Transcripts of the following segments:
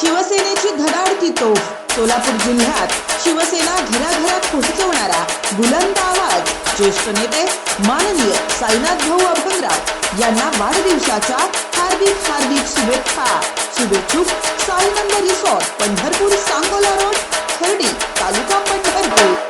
शिवसेनेची धडाडती तोफ? सोलापूर जिल्ह्यात शिवसेना घराघरात पोहोचवणारा बुलंद आवाज. ज्येष्ठ नेते माननीय साईनाथ भाऊ अभंगराव यांना वाढदिवसाच्या हार्दिक हार्दिक शुभेच्छा. शुभेच्छुक साईनंद रिसॉर्ट पंढरपूर सांगोला रोड खर्डी तालुका पंढरपूर.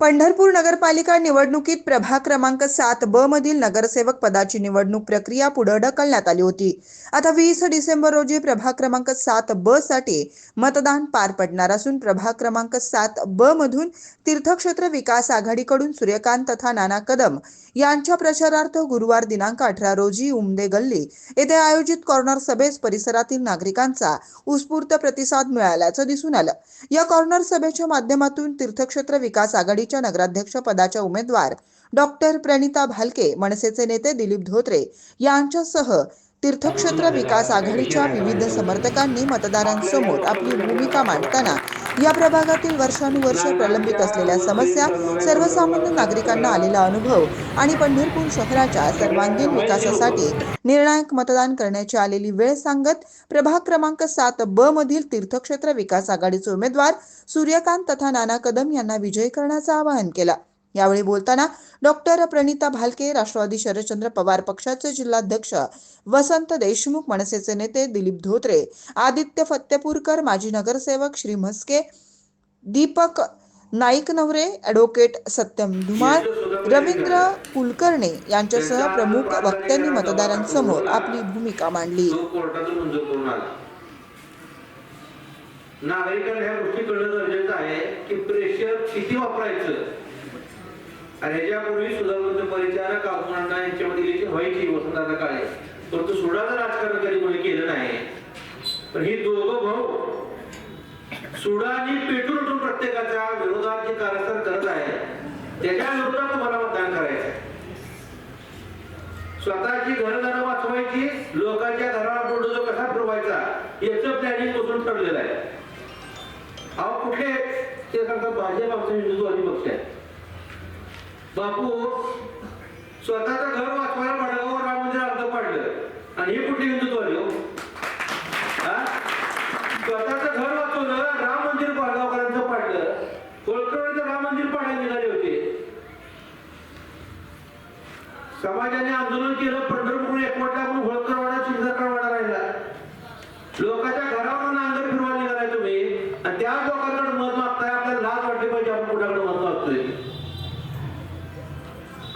पंढरपूर नगरपालिका निवडणुकीत प्रभाग क्रमांक सात ब मधील नगरसेवक पदाची निवडणूक प्रक्रिया पुढे ढकलण्यात आली होती. आता वीस डिसेंबर रोजी प्रभाग क्रमांक सात ब साठी मतदान पार पडणार असून प्रभाग क्रमांक सात ब मधून तीर्थक्षेत्र विकास आघाडीकडून सूर्यकांत तथा नाना कदम यांच्या प्रचारार्थ गुरुवार दिनांक अठरा रोजी उमदे गल्ली येथे आयोजित कॉर्नर सभेस परिसरातील नागरिकांचा उत्स्फूर्त प्रतिसाद मिळाल्याचं दिसून आलं. या कॉर्नर सभेच्या माध्यमातून तीर्थक्षेत्र विकास आघाडी आघाडीच्या नगराध्यक्ष पदाच्या उमेदवार डॉक्टर प्रणिता भालके मनसेचे नेते दिलीप धोत्रे यांच्यासह तीर्थक्षेत्र विकास आघाडीच्या विविध समर्थकांनी मतदारांसमोर आपली भूमिका मांडताना या प्रभागातील वर्षानुवर्ष प्रलंबित असलेल्या समस्या सर्वसामान्य नागरिकांना आलेला अनुभव आणि पंढरपूर शहराच्या सर्वांगीण विकासासाठी निर्णायक मतदान करण्याची आलेली वेळ सांगत प्रभाग क्रमांक सात ब मधील तीर्थक्षेत्र विकास आघाडीचे उमेदवार सूर्यकांत तथा नाना कदम यांना विजयी करण्याचं आवाहन केलं. यावेळी बोलताना डॉक्टर प्रणिता भालके राष्ट्रवादी शरदचंद्र पवार पक्षाचे जिल्हाध्यक्ष वसंत देशमुख मनसेचे नेते दिलीप धोत्रे आदित्य फत्तेपूरकर माजी नगरसेवक श्री म्हस्के दीपक नाईक नवरे ॲडव्होकेट सत्यम धुमाळ रवींद्र कुलकर्णी यांच्यासह प्रमुख वक्त्यांनी मतदारांसमोर आपली भूमिका मांडली. नागरिकांना ह्या गोष्टी कळणं गरजेचं आहे की प्रेशर किती वापरायचं? आणि ह्याच्यापूर्वी सुधारवंत परिचारक अवघणांना यांच्यामध्ये इलेक्शन व्हायची वसंतदादा काळे. परंतु सुडाचं राजकारण कधी कोणी केलं नाही. पण ही दोघं भाऊ सुडा आणि पेटून उठून प्रत्येकाच्या विरोधात जे कारस्थान करत आहे त्याच्या विरोधात तुम्हाला मतदान करायचं आहे. स्वतःची घरदारं वाचवायची लोकांच्या घरावर बुलडोजर कसा पुरवायचा याचं प्लॅनिंगपासून ठरलेलं आहे. अहो कुठले ते सांगतात भाजप आमचा हिंदुत्ववादी पक्ष आहे. बापू स्वतःचं घर वाचवायला पडगावर राम मंदिर अर्ध पाडलं. आणि हे कुठे हिंदुत्ववादी हो? स्वतःचं घर वाचवलं राम मंदिर पडगावकरांचं पाडलं. होळकरांचं राम मंदिर पाडायला निघाले होते. समाजाने आंदोलन केलं पंढरपूर एकवटला म्हणून होळकरवाडा चिंचकरवाडा राहिला. लोकांच्या घरावर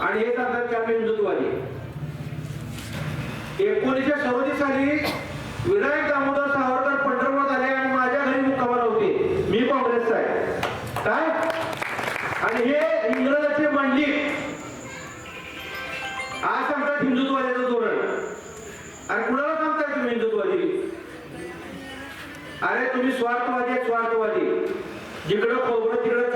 आणि हे सांगतात की आम्ही हिंदुत्ववादी. एकोणीसशे सदोतीस साली विनायक दामोदर सावरकर पंढरपुरात आले आणि माझ्या घरी मुक्कामाला होते. मी काँग्रेसचा आहे. काय? आणि हे इंग्रजाचे मांडली आज सांगतात हिंदुत्वाद्याचं धोरण. आणि कुणाला सांगताय तुम्ही हिंदुत्वादी अरे तुम्ही स्वार्थवादी स्वार्थवादी. जिकडं खोबरं तिकडं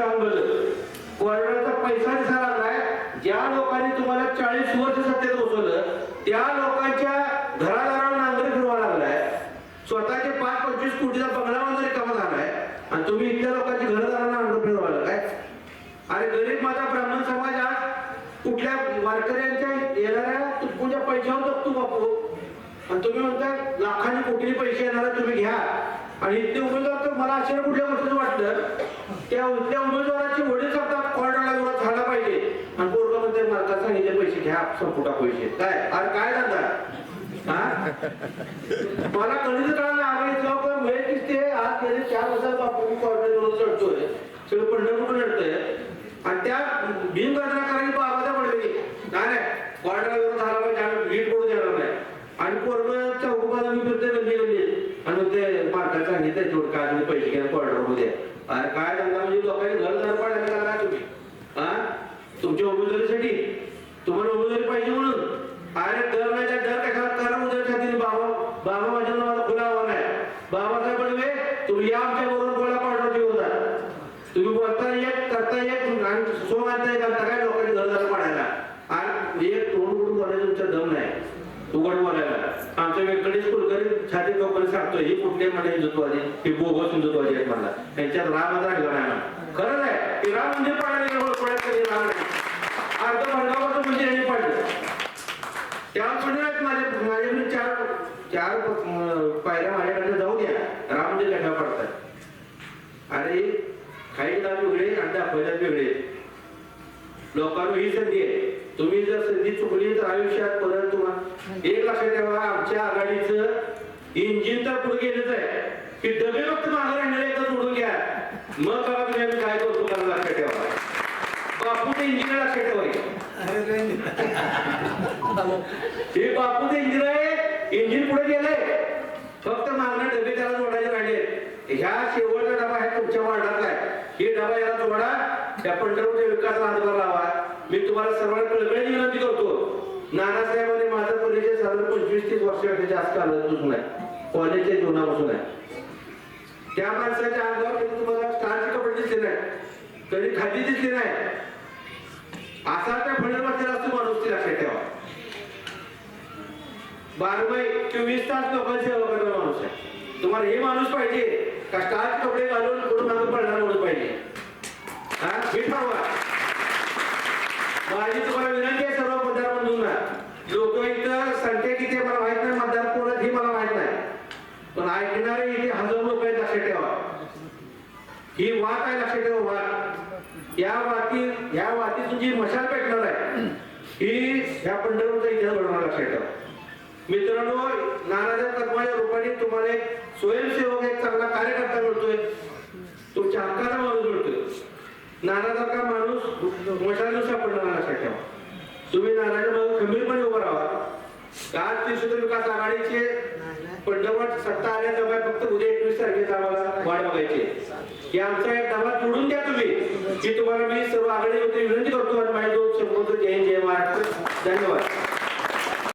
इथल्या लोकांची घरदारांना नांगर फिरवा काय? आणि गरीब माझा ब्राह्मण समाज आज कुठल्या वारकऱ्यांच्या येणाऱ्या तुमच्या पैशावर जगतो बापू. आणि तुम्ही म्हणता लाखांनी कोटी पैसे येणार तुम्ही घ्या. आणि इथले उमेदवार तर मला अशा कुठल्या गोष्टीचं वाटलं? त्या इथल्या उमेदवाराचे वडील सांगतात कोर्टाला एवढा झाला पाहिजे. आणि पोरगा म्हणते मला सांगितले पैसे घ्या संपुटा पैसे. काय? अरे काय झालं? हा? मला कधीच कळायला आवडायचं चार वर्षात चढतोय सगळं पंढरपूर लढतोय आणि त्या भीमगर्जना करायची बाबाच्या पडली नाही नाही झाला पाहिजे आम्ही वीट पडू देणार नाही आणि पोरग चौकपाला मी फिरते आणि ते मार्का काय तुम्ही पैसे घ्या क्वार्टर अरे काय म्हणजे लोकांनी घर घर पाडायला तुम्ही हा तुमच्या उमेदवारीसाठी तुम्हाला उमेदवारी पाहिजे म्हणून अरे दर नाही त्या दर कशा करा बाबा बाबा माझ्या नावाला खुला आव्हान आहे बाबासाहेब तुम्ही या आमच्या बरोबर गोळा पाडण्याची होता तुम्ही बोलता येत करता येत आणि सो मानता येत आता काय लोकांनी घरदार पाडायला आणि एक तोंड उडून बोलायचं तुमचा दम नाही. उघड बोलायला. आमच्या व्यंकटेश कुलकर्णी छाती लोकांना सांगतो हे कुठले म्हणजे हिंदुत्वादी हे बोगस हिंदुत्वादी आहेत मला त्यांच्यात राम राहिला नाही खरंच आहे की राम म्हणजे पाडायला ओळखण्यात कधी राम नाही अर्ध भंडावाचं म्हणजे यांनी पाडलं त्या माझे माझे मी चार चार पायऱ्या माझ्याकडे जाऊ द्या. राम म्हणजे लढा पडतात. अरे काही नाव वेगळे आणि दाखवायला वेगळे. लोकांना ही संधी आहे. तुम्ही जर संधी चुकली तर आयुष्यात परत तुम्हाला एक लक्षात ठेवा आमच्या आघाडीचं इंजिन तर पुढे गेलंच आहे. की डबे फक्त मागे राहणारे एकदा सोडून घ्या. मग बघा तुम्ही आम्ही काय करतो मला लक्षात ठेवा. बापूचं इंजिन लक्षात ठेवा हे. बापूचं इंजिन आहे इंजिन पुढे गेलंय. फक्त मागणं डबे त्याला जोडायचे राहिले. ह्या शेवटचा डबा आहे तुमच्या वार्डातला. आहे हे डबा याला जोडा त्या पंढरपूरच्या विकासाला हातभार लावा. मी तुम्हाला सर्वांना कळकळीची विनंती करतो. नानासाहेबांनी माझा परिचय साधारण पंचवीस तीस वर्षापेक्षा जास्त कालावधीपासून आहे. कॉलेजच्या जीवनापासून आहे. त्या माणसाच्या अंगावर कधी तुम्हाला स्टारचे कपडे दिसले नाही कधी खादी दिसली नाही. असा त्या फळीवर असतो माणूस ती लक्षात ठेवा. बारमाई चोवीस तास लोकांची सेवा करणारा माणूस आहे. तुम्हाला हे माणूस पाहिजे. का स्टार्च कपडे घालून पुढे पडणार पडणारा पाहिजे हा? हे ठरवा माझी तुम्हाला विनंती आहे सर्व मतदार बंधूंना लोक इथं संख्या किती मला माहीत नाही मतदार कोण हे मला माहीत नाही. पण ऐकणारे इथे हजारो लोक आहेत लक्षात ठेवा. ही वाट आहे लक्षात ठेवा वाट. या वाटी या वातीतून जी मशाल पेटणार आहे ही ह्या पंढरपूरचा इतिहास घडवणार लक्षात ठेवा. मित्रांनो नानाच्या तत्वाच्या तुम्हाला एक स्वयंसेवक एक चांगला कार्यकर्ता मिळतोय. तुमच्या हक्काचा माणूस मिळतोय. नाराजाचा माणूस मशाल सापडणार लक्षात ठेवा. तुम्ही नारायण बाबू खंबीरपणे उभं राहा. आज त्रिशूल विकास आघाडीचे पंढरवट सत्ता आल्याचा बाय फक्त उद्या एकवीस तारखेचा आम्हाला वाट बघायची की आमचा एक धावा तोडून द्या तुम्ही. की तुम्हाला मी सर्व आघाडी आघाडीवरती विनंती करतो आणि माझे दोन शब्द जय जय महाराष्ट्र. धन्यवाद.